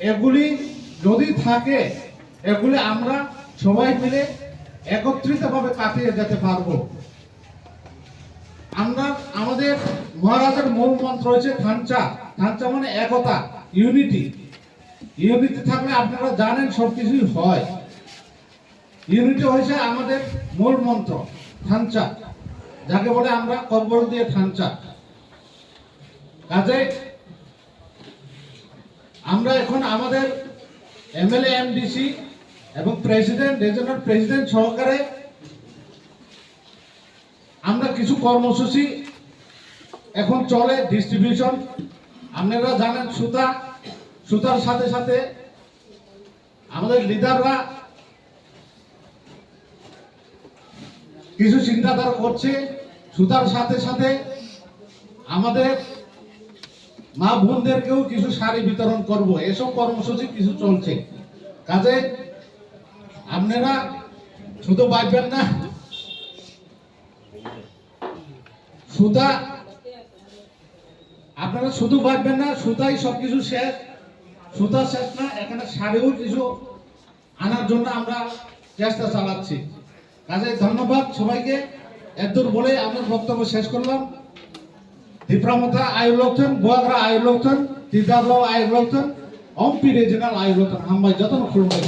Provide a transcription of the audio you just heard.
এগুলি যদি থাকে, এগুলি আমরা সবাই মিলে একত্রিতভাবে কাটিয়ে যেতে পারব। আমরা, আমাদের মহারাজের মূল মন্ত্র হচ্ছে খাঞ্চা খাঞ্চা মানে একতা, ইউনিটি। ইউনিটি থাকলে আপনারা জানেন সবকিছুই হয়। ইউনিটি হয়েছে আমাদের মূল মন্ত্র খাঞ্চা যাকে বলে আমরা কব্বর দিয়ে খাঞ্চা কাজে আমরা এখন আমাদের এমএলএ, এমডিসি এবং প্রেসিডেন্ট রিজনাল প্রেসিডেন্ট সহকারে আমরা কিছু কর্মসূচি এখন চলে ডিস্ট্রিবিউশন আপনারা জানেন সুতা, সুতার সাথে সাথে আমাদের লিডাররা কিছু চিন্তাধারা করছে। সুতার সাথে সাথে আমাদের মা বোনদেরকেও কিছু শাড়ি বিতরণ করব, এসব কর্মসূচি কিছু চলছে। কাজে, আপনারা শুধু বাঁচবেন না। সুতা, আপনারা শুধু বাঁচবেন না, সুতাই সবকিছু শেষ। সুতা শেষ না, এখানে শাড়িও কিছু আনার জন্য আমরা চেষ্টা চালাচ্ছি। কাজে, ধন্যবাদ সবাইকে। এতদূর বলে আমার বক্তব্য শেষ করলাম। দীপ্রামতা আয়ুলক্ষণ গোয়াগরা আয়ুলক্ষণ তিদাবলাও আয়ুলক্ষণ অম্পি রিজনাল আয়ুলক্ষণ হাম্বাই যতন খুলবে